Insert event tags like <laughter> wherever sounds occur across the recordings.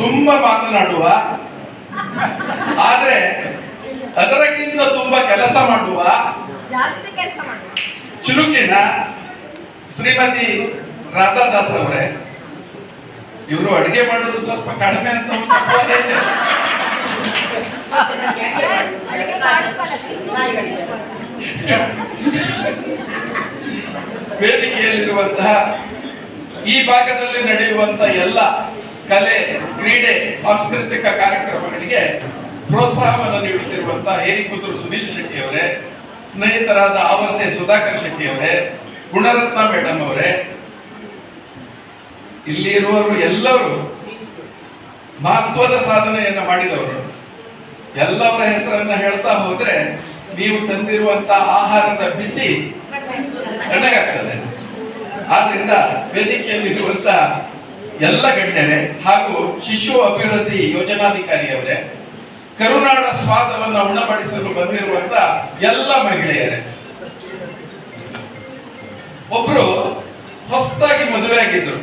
ತುಂಬಾ ಮಾತನಾಡುವ. ಆದ್ರೆ ಅದರಕ್ಕಿಂತ ತುಂಬಾ ಕೆಲಸ ಮಾಡುವ. ಚುರುಕಿನ ಶ್ರೀಮತಿ ರಾಧಾದಾಸ್ ಅವರೇ ಇವರು ಅಡಿಗೆ ಮಾಡೋದು ಸ್ವಲ್ಪ ಕಡಿಮೆ ಅಂತ. <laughs> ವೇದಿಕೆಯಲ್ಲಿರುವಂತಹ ಈ ಭಾಗದಲ್ಲಿ ನಡೆಯುವಂತ ಎಲ್ಲ ಕಲೆ, ಕ್ರೀಡೆ, ಸಾಂಸ್ಕೃತಿಕ ಕಾರ್ಯಕ್ರಮಗಳಿಗೆ ಪ್ರೋತ್ಸಾಹವನ್ನು ನೀಡುತ್ತಿರುವಂತಹ ಏರಿಕುದುರು ಸುನೀಲ್ ಶೆಟ್ಟಿ ಅವರೇ, ಸ್ನೇಹಿತರಾದ ಆವರ್ಸೆ ಸುಧಾಕರ್ ಶೆಟ್ಟಿ ಅವರೇ, ಗುಣರತ್ನ ಮೇಡಮ್ ಅವರೇ, ಇಲ್ಲಿ ಇರುವವರು ಎಲ್ಲರೂ ಮಹತ್ವದ ಸಾಧನೆಯನ್ನು ಮಾಡಿದವರು. ಎಲ್ಲವರ ಹೆಸರನ್ನ ಹೇಳ್ತಾ ಹೋದ್ರೆ ನೀವು ತಂದಿರುವಂತ ಆಹಾರದ ಬಿಸಿ ತಣ್ಣಗಾಗ್ತದೆ ಆದ್ರಿಂದ ವೇದಿಕೆಯಲ್ಲಿರುವಂತಹ ಎಲ್ಲ ಗಣ್ಯರೇ ಹಾಗೂ ಶಿಶು ಅಭಿವೃದ್ಧಿ ಯೋಜನಾಧಿಕಾರಿಯವರೇ, ಕರುನಾಡ ಸ್ವಾದವನ್ನ ಉಣಬಡಿಸಲು ಬಂದಿರುವಂತ ಎಲ್ಲ ಮಹಿಳೆಯರೇ. ಒಬ್ರು ಹೊಸದಾಗಿ ಮದುವೆ ಆಗಿದ್ರು.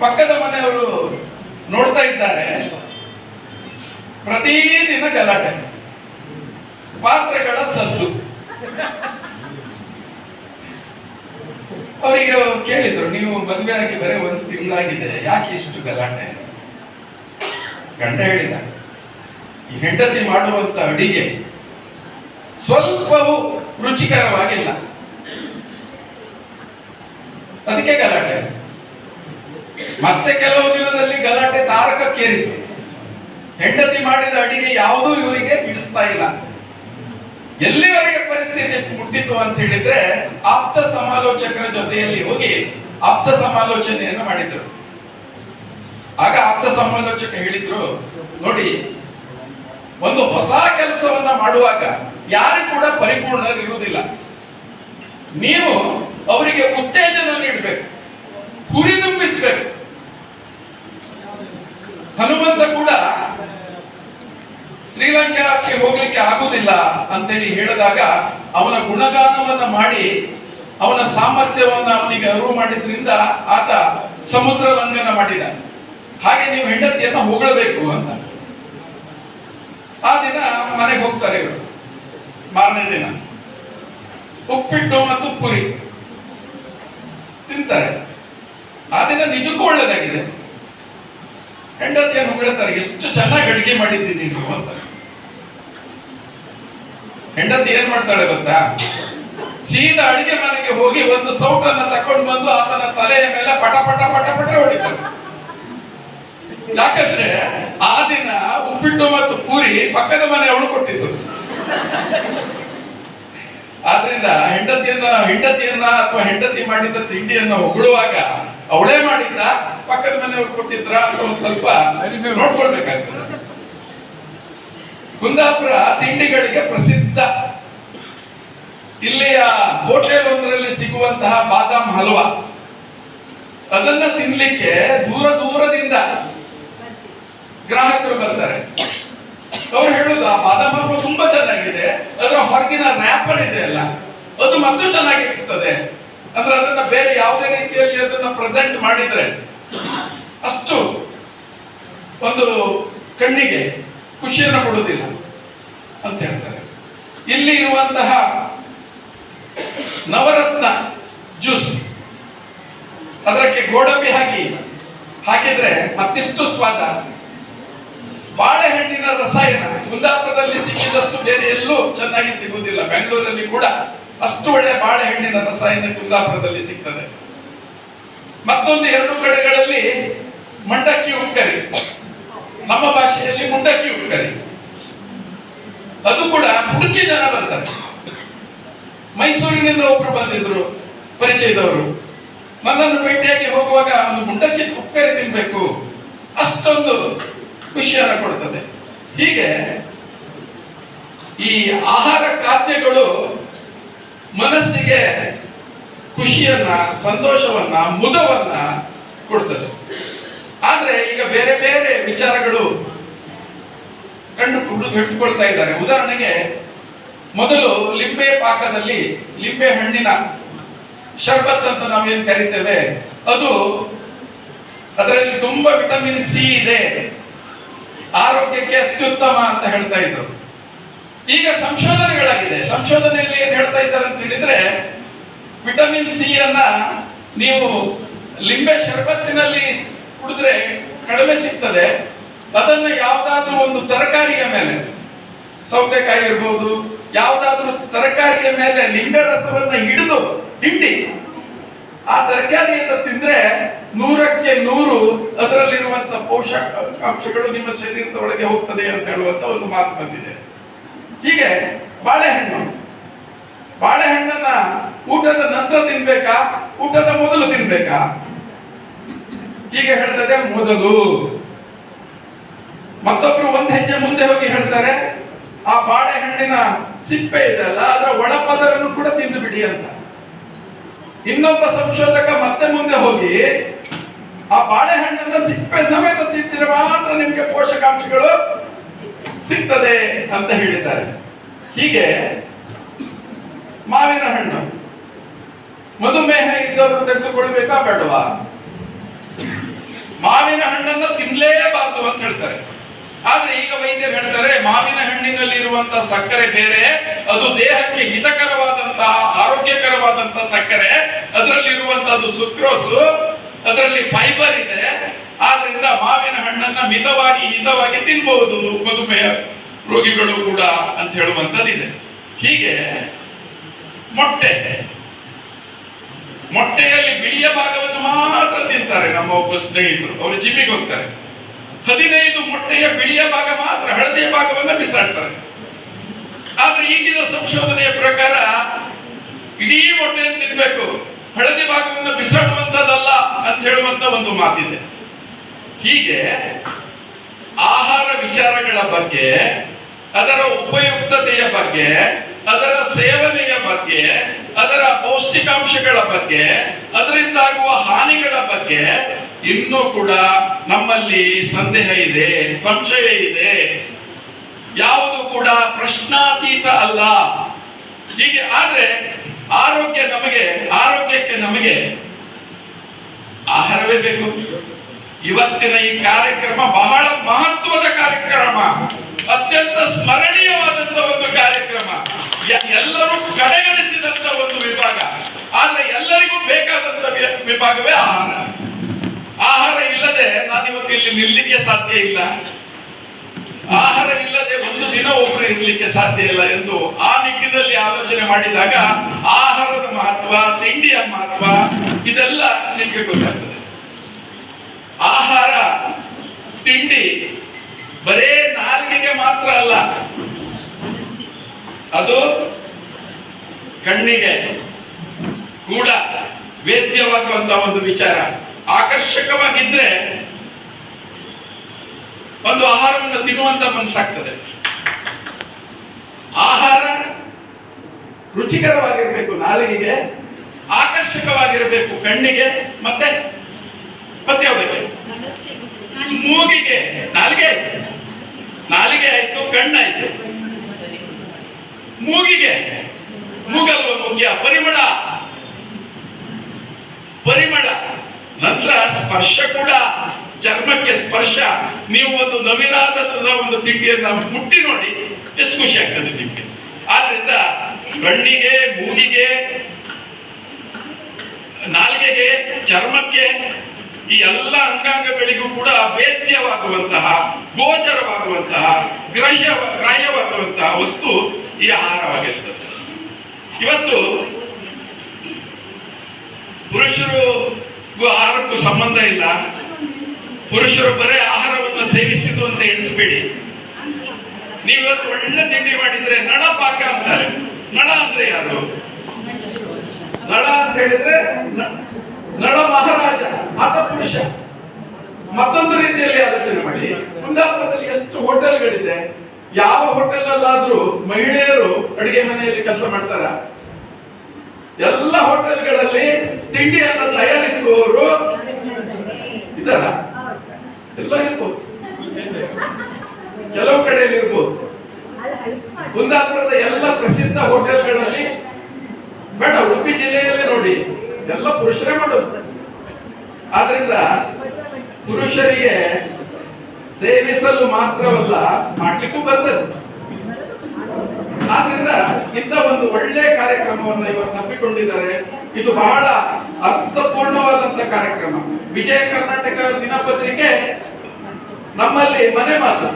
ಪಕ್ಕದ ಮನೆಯವರು ನೋಡ್ತಾ ಇದ್ದಾರೆ. ಪ್ರತಿದಿನ ಗಲಾಟೆ. ಪಾತ್ರೆಗಳ ಸದ್ದು. ಅವರಿಗೆ ಕೇಳಿದ್ರು, ನೀವು ಮದುವೆ ಆಗಿ ಬರೀ ಒಂದು ತಿಂಗಳಾಗಿದೆ ಯಾಕೆ ಇಷ್ಟು ಗಲಾಟೆ? ಗಂಡ ಹೇಳಿದ, ಈ ಹೆಂಡತಿ ಮಾಡುವಂತ ಅಡಿಗೆ ಸ್ವಲ್ಪವೂ ರುಚಿಕರವಾಗಿಲ್ಲ. ಅದಕ್ಕೆ ಗಲಾಟೆ. ಮತ್ತೆ ಕೆಲವು ದಿನದಲ್ಲಿ ಗಲಾಟೆ ತಾರಕಕ್ಕೇರಿತು. ಹೆಂಡತಿ ಮಾಡಿದ ಅಡಿಗೆ ಯಾವುದೂ ಇವರಿಗೆ ಇಡಿಸ್ತಾ ಇಲ್ಲ. ಎಲ್ಲಿವರೆಗೆ ಪರಿಸ್ಥಿತಿ ಮುಟ್ಟಿತು ಅಂತ ಹೇಳಿದ್ರೆ ಆಪ್ತ ಸಮಾಲೋಚಕರ ಜೊತೆಯಲ್ಲಿ ಹೋಗಿ ಆಪ್ತ ಸಮಾಲೋಚನೆಯನ್ನು ಮಾಡಿದ್ರು. ಆಗ ಆಪ್ತ ಸಮಾಲೋಚಕ ಹೇಳಿದ್ರು, ನೋಡಿ, ಒಂದು ಹೊಸ ಕೆಲಸವನ್ನ ಮಾಡುವಾಗ ಯಾರು ಕೂಡ ಪರಿಪೂರ್ಣರಿರುವುದಿಲ್ಲ. ನೀವು ಅವರಿಗೆ ಉತ್ತೇಜನ ನೀಡಬೇಕು ಹುರಿದುಂಬಿಸ್ಬೇಕು ಹನುಮಂತ ಕೂಡ ಶ್ರೀಲಂಕಾಕ್ಕೆ ಹೋಗ್ಲಿಕ್ಕೆ ಆಗುದಿಲ್ಲ ಅಂತೇಳಿ ಹೇಳಿದಾಗ ಅವನ ಗುಣಗಾನವನ್ನ ಮಾಡಿ ಅವನ ಸಾಮರ್ಥ್ಯವನ್ನ ಅವನಿಗೆ ಅರಿವು ಮಾಡಿದ್ರಿಂದ ಆತ ಸಮುದ್ರ ಲಂಘನ ಮಾಡಿದ. ಹಾಗೆ ನೀವು ಹೆಂಡತಿಯನ್ನ ಹೊಗಳಬೇಕು ಅಂತ. ಆ ದಿನ ಮನೆಗೆ ಹೋಗ್ತಾರೆ ಇವರು. ಮಾರನೇ ದಿನ. ಉಪ್ಪಿಟ್ಟು ಮತ್ತು ಪುರಿ ತಿಂತಾರೆ. ಆ ದಿನ ನಿಜಕ್ಕೂ ಒಳ್ಳೇದಾಗಿದೆ. ಹೆಂಡತಿಯನ್ನು ಹೊಗಳ್ತಾರೆ. ಎಷ್ಟು ಚೆನ್ನಾಗಿ ಅಡುಗೆ ಮಾಡಿದ್ದೀನಿ ನೀವು ಅಂತ. ಹೆಂಡತಿ ಏನ್ ಮಾಡ್ತಾಳೆ ಗೊತ್ತಾ? ಸೀದಾ ಅಡಿಗೆ ಮನೆಗೆ ಹೋಗಿ ಒಂದು ಸೌಟನ್ನ ತಕೊಂಡು ಬಂದು ಆತನ ತಲೆಯ ಮೇಲೆ ಪಟ ಪಟ ಪಟ ಪಟ ಹೊಡಿತಾಳೆ. ಯಾಕಂದ್ರೆ ಆ ದಿನ ಉಪ್ಪಿಟ್ಟು ಮತ್ತು ಪೂರಿ ಪಕ್ಕದ ಮನೆ ಅವಳು ಕೊಟ್ಟಿದ್ದು. ಆದ್ರಿಂದ ಹೆಂಡತಿಯನ್ನ ಹೆಂಡತಿಯನ್ನ ಅಥವಾ ಹೆಂಡತಿ ಮಾಡಿದ್ದ ತಿಂಡಿಯನ್ನ ಹೊಗಳುವಾಗ ಅವಳೇ ಮಾಡಿದ್ದ, ಪಕ್ಕದ ಮನೆಯವ್ರು ಕೊಟ್ಟಿದ್ರ ಅಂತ ಒಂದ್ ಸ್ವಲ್ಪ ನೋಡ್ಕೊಳ್ಬೇಕಾಗ್ತದೆ. ಕುಂದಾಪುರ ತಿಂಡಿಗಳಿಗೆ ಪ್ರಸಿದ್ಧ. ಇಲ್ಲಿಯ ಹೋಟೆಲ್ ಒಂದರಲ್ಲಿ ಸಿಗುವಂತಹ ಬಾದಾಮ್ ಹಲ್ವಾ. ಅದನ್ನ ತಿನ್ಲಿಕ್ಕೆ ದೂರ ದೂರದಿಂದ ಗ್ರಾಹಕರು ಬರ್ತಾರೆ. ಅವ್ರು ಹೇಳುದು, ಆ ಬಾದಾಮ್ ಹಲ್ವಾ ತುಂಬಾ ಚೆನ್ನಾಗಿದೆ. ಅದರ ಹೊರಗಿನ ರ್ಯಾಪರ್ ಇದೆ ಅಲ್ಲ, ಅದು ಮತ್ತೂ ಚೆನ್ನಾಗಿರ್ತದೆ ಅಂದ್ರೆ ಅದನ್ನ ಬೇರೆ ಯಾವುದೇ ರೀತಿಯಲ್ಲಿ ಅದನ್ನ ಪ್ರೆಸೆಂಟ್ ಮಾಡಿದ್ರೆ ಅಷ್ಟು ಒಂದು ಕಣ್ಣಿಗೆ ಖುಷಿಯನ್ನು ಕೊಡುವುದಿಲ್ಲ ಅಂತ ಹೇಳ್ತಾರೆ. ಇಲ್ಲಿ ಇರುವಂತಹ ನವರತ್ನ ಜ್ಯೂಸ್, ಅದಕ್ಕೆ ಗೋಡಂಬಿ ಹಾಕಿ ಹಾಕಿದ್ರೆ ಮತ್ತಿಷ್ಟು ಸ್ವಾದ. ಬಾಳೆಹಣ್ಣಿನ ರಸಾಯನ ಮುಂದಾಪದಲ್ಲಿ ಸಿಕ್ಕಿದಷ್ಟು ಬೇರೆ ಎಲ್ಲೂ ಚೆನ್ನಾಗಿ ಸಿಗುವುದಿಲ್ಲ. ಬೆಂಗಳೂರಲ್ಲಿ ಕೂಡ ಅಷ್ಟು ಒಳ್ಳೆ ಬಾಳೆಹಣ್ಣಿನ ರಸಾಯನ ಕುಂದಾಪುರದಲ್ಲಿ ಸಿಗ್ತದೆ. ಮತ್ತೊಂದು ಎರಡು ಕಡೆಗಳಲ್ಲಿ ಮಂಡಕ್ಕಿ ಉಕ್ಕರಿ ನಮ್ಮ ಭಾಷೆಯಲ್ಲಿ ಮುಂಡಕ್ಕಿ ಉಕ್ಕರಿ ಅದು ಕೂಡ ಹುಡುಕಿ ಜನ ಬರ್ತಾರೆ. ಮೈಸೂರಿನಿಂದ ಒಬ್ರು ಬಂದಿದ್ರು, ಪರಿಚಯದವರು. ನನ್ನನ್ನು ಭೇಟಿಯಾಗಿ ಹೋಗುವಾಗ ಒಂದು ಗುಂಡಕ್ಕೆ ಉಕ್ಕರಿ ತಿನ್ಬೇಕು. ಅಷ್ಟೊಂದು ಖುಷಿಯನ್ನು ಕೊಡ್ತದೆ. ಹೀಗೆ ಈ ಆಹಾರ ಖಾದ್ಯಗಳು ಮನಸ್ಸಿಗೆ ಖುಷಿಯನ್ನ, ಸಂತೋಷವನ್ನ, ಮುದವನ್ನ ಕೊಡ್ತದೆ. ಆದ್ರೆ ಈಗ ಬೇರೆ ಬೇರೆ ವಿಚಾರಗಳು ಕಂಡು ಹೆಟ್ಕೊಳ್ತಾ ಇದ್ದಾರೆ. ಉದಾಹರಣೆಗೆ, ಮೊದಲು ಲಿಂಬೆ ಪಾಕದಲ್ಲಿ ಲಿಂಬೆ ಹಣ್ಣಿನ ಶರ್ಬತ್ ಅಂತ ನಾವೇನು ಕರಿತೇವೆ? ಅದು ಅದರಲ್ಲಿ ತುಂಬಾ ವಿಟಮಿನ್ ಸಿ ಇದೆ. ಆರೋಗ್ಯಕ್ಕೆ ಅತ್ಯುತ್ತಮ ಅಂತ ಹೇಳ್ತಾ ಇದ್ರು. ಈಗ ಸಂಶೋಧನೆಗಳಾಗಿದೆ. ಸಂಶೋಧನೆಯಲ್ಲಿ ಏನ್ ಹೇಳ್ತಾ ಇದ್ದಾರೆ ಅಂತ ಹೇಳಿದ್ರೆ, ವಿಟಮಿನ್ ಸಿ ಅನ್ನ ನೀವು ಲಿಂಬೆ ಶರ್ಬತ್ತಿನಲ್ಲಿ ಕುಡಿದ್ರೆ ಕಡಿಮೆ ಸಿಗ್ತದೆ. ಅದನ್ನ ಯಾವ್ದಾದ್ರೂ ಒಂದು ತರಕಾರಿಯ ಮೇಲೆ, ಸೌತೆಕಾಯಿ ಇರ್ಬೋದು, ಯಾವ್ದಾದ್ರು ತರಕಾರಿಯ ಮೇಲೆ ನಿಂಬೆ ರಸವನ್ನ ಹಿಡಿದು ಹಿಂಡಿ, ಆ ತರಕಾರಿಯನ್ನು ತಿಂದ್ರೆ ನೂರಕ್ಕೆ ನೂರು ಅದರಲ್ಲಿರುವಂತ ಪೋಷಕಾಂಶಗಳು ನಿಮ್ಮ ಶರೀರದ ಒಳಗೆ ಹೋಗ್ತದೆ ಅಂತ ಹೇಳುವಂತ ಒಂದು ಮಾತು ಬಂದಿದೆ. ಹೀಗೆ ಬಾಳೆಹಣ್ಣು. ಬಾಳೆಹಣ್ಣನ್ನ ಊಟದ ನಂತರ ತಿನ್ಬೇಕಾ? ಊಟದ ಮೊದಲು ತಿನ್ಬೇಕಾ? ಹೀಗೆ ಹೇಳ್ತದೆ ಮೊದಲು. ಮತ್ತೊಬ್ರು ಒಂದ್ ಹೆಜ್ಜೆ ಮುಂದೆ ಹೋಗಿ ಹೇಳ್ತಾರೆ, ಆ ಬಾಳೆಹಣ್ಣಿನ ಸಿಪ್ಪೆ ಇದೆಯಲ್ಲ ಅದರ ಒಳಪದರನ್ನು ಕೂಡ ತಿಂದು ಬಿಡಿ ಅಂತ. ಇನ್ನೊಬ್ಬ ಸಂಶೋಧಕ ಮತ್ತೆ ಮುಂದೆ ಹೋಗಿ, ಆ ಬಾಳೆಹಣ್ಣನ್ನ ಸಿಪ್ಪೆ ಸಮೇತ ತಿಂತಿದ್ರೆ ಮಾತ್ರ ನಿಮ್ಗೆ ಪೋಷಕಾಂಶಗಳು ಸಿಗ್ತದೆ ಅಂತ ಹೇಳಿದ್ದಾರೆ. ಹೀಗೆ ಮಾವಿನ ಹಣ್ಣು, ಮಧುಮೇಹ ಇದ್ದವರು ತೆಗೆದುಕೊಳ್ಬೇಕಾ ಬೇಡವಾ? ಮಾವಿನ ಹಣ್ಣನ್ನು ತಿನ್ಲೇಬಾರದು ಅಂತ ಹೇಳ್ತಾರೆ. ಆದ್ರೆ ಈಗ ವೈದ್ಯರು ಹೇಳ್ತಾರೆ, ಮಾವಿನ ಹಣ್ಣಿನಲ್ಲಿ ಇರುವಂತಹ ಸಕ್ಕರೆ ಬೇರೆ, ಅದು ದೇಹಕ್ಕೆ ಹಿತಕರವಾದಂತಹ ಆರೋಗ್ಯಕರವಾದಂತಹ ಸಕ್ಕರೆ ಅದರಲ್ಲಿರುವಂತಹದ್ದು ಸುಕ್ರೋಸು ಅದರಲ್ಲಿ ಫೈಬರ್ ಇದೆ. ಆದ್ರಿಂದ ಮಾವಿನ ಹಣ್ಣನ್ನ ಮಿತವಾಗಿ, ಹಿತವಾಗಿ ತಿನ್ಬಹುದು ಮಧುಮೇಹ ರೋಗಿಗಳು ಕೂಡ ಅಂತ ಹೇಳುವಂತದ್ದಿದೆ ಹೀಗೆ ಮೊಟ್ಟೆ, ಮೊಟ್ಟೆಯಲ್ಲಿ ಬಿಳಿಯ ಭಾಗವನ್ನು ಮಾತ್ರ ತಿಂತಾರೆ ನಮ್ಮ ಒಬ್ಬ ಸ್ನೇಹಿತರು. ಅವರು ಜಿಮ್ಮಿಗೆ ಹೋಗ್ತಾರೆ. ಹದಿನೈದು ಮೊಟ್ಟೆಯ ಬಿಳಿಯ ಭಾಗ ಮಾತ್ರ ಹಳದಿಯ ಭಾಗವನ್ನು ಬಿಸಾಡ್ತಾರೆ. ಆದ್ರೆ ಈಗಿನ ಸಂಶೋಧನೆಯ ಪ್ರಕಾರ ಇಡೀ ಮೊಟ್ಟೆಯನ್ನು ತಿನ್ಬೇಕು, ಹಳದಿ ಭಾಗವನ್ನು ಬಿಸಾಡುವಂತದಲ್ಲ ಅಂತ ಹೇಳುವಂತ ಒಂದು ಮಾತಿದೆ. ಹೀಗೆ ಆಹಾರ ವಿಚಾರಗಳ ಬಗ್ಗೆ, ಅದರ ಉಪಯುಕ್ತತೆಯ ಬಗ್ಗೆ, ಅದರ ಸೇವನೆಯ ಬಗ್ಗೆ, ಅದರ ಪೌಷ್ಟಿಕಾಂಶಗಳ ಬಗ್ಗೆ, ಅದರಿಂದಾಗುವ ಹಾನಿಗಳ ಬಗ್ಗೆ ಇನ್ನೂ ಕೂಡ ನಮ್ಮಲ್ಲಿ ಸಂದೇಹ ಇದೆ, ಸಂಶಯ ಇದೆ. ಯಾವುದು ಕೂಡ ಪ್ರಶ್ನಾತೀತ ಅಲ್ಲ. ಹೀಗೆ ಆದ್ರೆ ಆರೋಗ್ಯ ನಮಗೆ, ಆರೋಗ್ಯಕ್ಕೆ ನಮಗೆ ಆಹಾರವೇ ಬೇಕು. ಇವತ್ತಿನ ಈ ಕಾರ್ಯಕ್ರಮ ಬಹಳ ಮಹತ್ವದ ಕಾರ್ಯಕ್ರಮ ಅತ್ಯಂತ ಸ್ಮರಣೀಯವಾದಂತ ಒಂದು ಕಾರ್ಯಕ್ರಮ ಯ- ಎಲ್ಲರೂ ಕಡೆಗಣಿಸಿದಂತ ಒಂದು ವಿಭಾಗ ಆದ್ರೆ ಎಲ್ಲರಿಗೂ ಬೇಕಾದಂತ ವಿ- ವಿಭಾಗವೇ ಆಹಾರ ಆಹಾರ ಇಲ್ಲದೆ ನಾನಿವತ್ತು ನಿಲ್ಲಲಿಕ್ಕೆ ಸಾಧ್ಯ ಇಲ್ಲ. ಆಹಾರ ಇಲ್ಲದೆ ಒಂದು ದಿನ ಒಬ್ಬರು ಇರಲಿಕ್ಕೆ ಸಾಧ್ಯ ಇಲ್ಲ ಎಂದು ಆ ನಿಟ್ಟಿನಲ್ಲಿ ಆಲೋಚನೆ ಮಾಡಿದಾಗ ಆಹಾರದ ಮಹತ್ವ, ತಿಂಡಿಯ ಮಹತ್ವ ಇದೆಲ್ಲ ನಿಮಗೆ ಗೊತ್ತಾಗ್ತದೆ. ಆಹಾರ, ತಿಂಡಿ ಬರೇ ನಾಲ್ಕಿಗೆ ಮಾತ್ರ ಅಲ್ಲ. ಅದು ಕಣ್ಣಿಗೆ ಕೂಡ ವೇದ್ಯವಾಗುವಂತ ಒಂದು ವಿಚಾರ. ಆಕರ್ಷಕವಾಗಿದ್ರೆ ಒಂದು ಆಹಾರವನ್ನು ತಿನ್ನುವಂತ ಮನಸ್ಸಾಗ್ತದೆ. ಆಹಾರ ರುಚಿಕರವಾಗಿರಬೇಕು, ನಾಲಿಗೆಗೆ ಆಕರ್ಷಕವಾಗಿರಬೇಕು, ಕಣ್ಣಿಗೆ, ಮತ್ತೆ ಮತ್ತೆ ಯಾವುದಕ್ಕೆ ಮೂಗಿಗೆ, ನಾಲಿಗೆ. ನಾಲಿಗೆ ಆಯ್ತು ಕಣ್ಣಾಯ್ತು ಮೂಗಿಗೆ ಮೂಗಲ್ವ ಮುಖ್ಯ ಪರಿಮಳ. ಪರಿಮಳ. ನಂತರ ಸ್ಪರ್ಶ ಕೂಡ. ಚರ್ಮಕ್ಕೆ ಸ್ಪರ್ಶ, ನೀವು ಒಂದು ನವಿರಾದ ಒಂದು ತಿಂಡಿಯನ್ನ ಮುಟ್ಟಿ ನೋಡಿ, ಎಷ್ಟು ಖುಷಿ ಆಗ್ತದೆ ನಿಮಗೆ. ಆದ್ರಿಂದ ಕಣ್ಣಿಗೆ, ಮೂಗಿಗೆ, ನಾಲ್ಗೆಗೆ, ಚರ್ಮಕ್ಕೆ, ಈ ಎಲ್ಲ ಅಂಗಾಂಗಗಳಿಗೂ ಕೂಡ ವೇದ್ಯವಾಗುವಂತಹ ಗೋಚರವಾಗುವಂತಹ, ಗ್ರಹ್ಯ, ಗ್ರಾಹ್ಯವಾಗುವಂತಹ ವಸ್ತು ಈ ಆಹಾರವಾಗಿರ್ತದೆ. ಇವತ್ತು ಪುರುಷರು ಆಹಾರಕ್ಕೂ ಸಂಬಂಧ ಇಲ್ಲ. ಪುರುಷರು ಬರೇ ಆಹಾರವನ್ನು ಸೇವಿಸಿದ್ರು ಅಂತ ಎಣಿಸ್ಬೇಡಿ. ನೀವತ್ತು ಒಳ್ಳೆ ತಿಂಡಿ ಮಾಡಿದ್ರೆ ನಳ ಪಾಕ ಅಂತಾರೆ. ನಳ ಅಂದ್ರೆ ಯಾರು? ನಳ ಅಂತ ಹೇಳಿದ್ರೆ ನಳ ಮಹಾರಾಜ, ಆತ ಪುರುಷ. ಮತ್ತೊಂದು ರೀತಿಯಲ್ಲಿ ಆಲೋಚನೆ ಮಾಡಿ. ಕುಂದಾಪುರದಲ್ಲಿ ಎಷ್ಟು ಹೋಟೆಲ್ಗಳಿದೆ, ಯಾವ ಹೋಟೆಲ್ ಅಲ್ಲಾದ್ರೂ ಮಹಿಳೆಯರು ಅಡಿಗೆ ಮನೆಯಲ್ಲಿ ಕೆಲಸ ಮಾಡ್ತಾರ. ಎಲ್ಲ ಹೋಟೆಲ್ಗಳಲ್ಲಿ ತಿಂಡಿಯನ್ನು ತಯಾರಿಸುವವರು ಇದ್ದಾರ ಎಲ್ಲ ಇರ್ಬೋದು ಕೆಲವು ಕಡೆಯಲ್ಲಿ ಇರ್ಬೋದು ಕುಂದಾಪುರದ ಎಲ್ಲ ಪ್ರಸಿದ್ಧ ಹೋಟೆಲ್ಗಳಲ್ಲಿ ಬೇಡ, ಉಡುಪಿ ಜಿಲ್ಲೆಯಲ್ಲೇ ನೋಡಿ, ಎಲ್ಲ ಪುರುಷರೇ ಮಾಡೋದು. ಆದ್ರಿಂದ ಪುರುಷರಿಗೆ ಸೇವಿಸಲು ಮಾತ್ರವಲ್ಲ, ಮಾಡ್ಲಿಕ್ಕೂ ಬರ್ತದೆ. ಆದ್ರಿಂದ ಇಂಥ ಒಂದು ಒಳ್ಳೆ ಕಾರ್ಯಕ್ರಮವನ್ನು ಇವತ್ತು ಹಮ್ಮಿಕೊಂಡಿದ್ದಾರೆ. ಇದು ಬಹಳ ಅರ್ಥಪೂರ್ಣವಾದಂತ ಕಾರ್ಯಕ್ರಮ. ವಿಜಯ ಕರ್ನಾಟಕ ದಿನಪತ್ರಿಕೆ ನಮ್ಮಲ್ಲಿ ಮನೆ ಮಾತು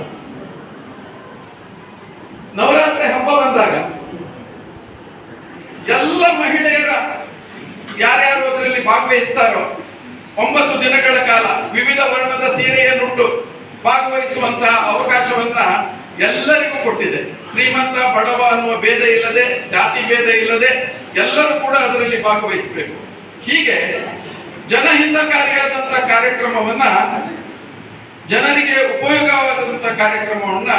ನವರಾತ್ರಿ ಹಬ್ಬ ಬಂದಾಗ ಎಲ್ಲ ಮಹಿಳೆಯರ ಯಾರ್ಯಾರು ಅದರಲ್ಲಿ ಭಾಗವಹಿಸ್ತಾರೋ, ಒಂಬತ್ತು ದಿನಗಳ ಕಾಲ ವಿವಿಧ ವರ್ಣದ ಸೀರೆಯನ್ನುಟ್ಟು ಭಾಗವಹಿಸುವಂತಹ ಅವಕಾಶವನ್ನ ಎಲ್ಲರಿಗೂ ಕೊಟ್ಟಿದೆ. ಶ್ರೀಮಂತ, ಬಡವ ಅನ್ನುವ ಭೇದ ಇಲ್ಲದೆ, ಜಾತಿ ಭೇದ ಇಲ್ಲದೆ ಎಲ್ಲರೂ ಕೂಡ ಅದರಲ್ಲಿ ಭಾಗವಹಿಸಬೇಕು. ಹೀಗೆ ಜನಹಿತಕಾರಿಯಾದಂತಹ ಕಾರ್ಯಕ್ರಮವನ್ನ, ಜನರಿಗೆ ಉಪಯೋಗವಾದಂತಹ ಕಾರ್ಯಕ್ರಮವನ್ನ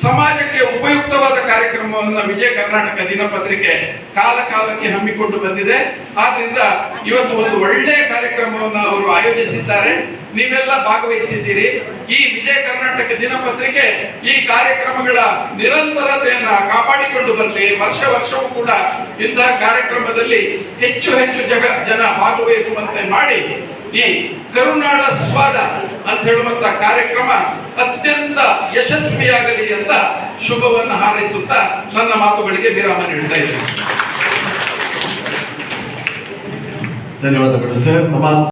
ಸಮಾಜಕ್ಕೆ ಉಪಯುಕ್ತವಾದ ಕಾರ್ಯಕ್ರಮವನ್ನು ವಿಜಯ ಕರ್ನಾಟಕ ದಿನಪತ್ರಿಕೆ ಕಾಲ ಕಾಲಕ್ಕೆ ಹಮ್ಮಿಕೊಂಡು ಬಂದಿದೆ. ಆದ್ರಿಂದ ಇವತ್ತು ಒಂದು ಒಳ್ಳೆಯ ಕಾರ್ಯಕ್ರಮವನ್ನು ಅವರು ಆಯೋಜಿಸಿದ್ದಾರೆ. ನೀವೆಲ್ಲ ಭಾಗವಹಿಸಿದ್ದೀರಿ. ಈ ವಿಜಯ ಕರ್ನಾಟಕ ದಿನಪತ್ರಿಕೆ ಈ ಕಾರ್ಯಕ್ರಮಗಳ ನಿರಂತರತೆಯನ್ನ ಕಾಪಾಡಿಕೊಂಡು ಬರಲಿ. ವರ್ಷ ವರ್ಷವೂ ಕೂಡ ಇಂತಹ ಕಾರ್ಯಕ್ರಮದಲ್ಲಿ ಹೆಚ್ಚು ಹೆಚ್ಚು ಜಗ ಜನ ಭಾಗವಹಿಸುವಂತೆ ಮಾಡಿ ಈ ಕರುನಾಡ ಸ್ವಾದ ಅಂತ ಹೇಳುವಂತ ಕಾರ್ಯಕ್ರಮ ಅತ್ಯಂತ ಯಶಸ್ವಿಯಾಗಲಿ ಅಂತ ಶುಭವನ್ನು ಹಾರೈಸುತ್ತಾ ನನ್ನ ಮಾತುಗಳಿಗೆ ವಿರಾಮ ನೀಡ್ತಾ ಇದ್ದೇನೆ. ಧನ್ಯವಾದಗಳು ಸರ್. ನಮ್ಮ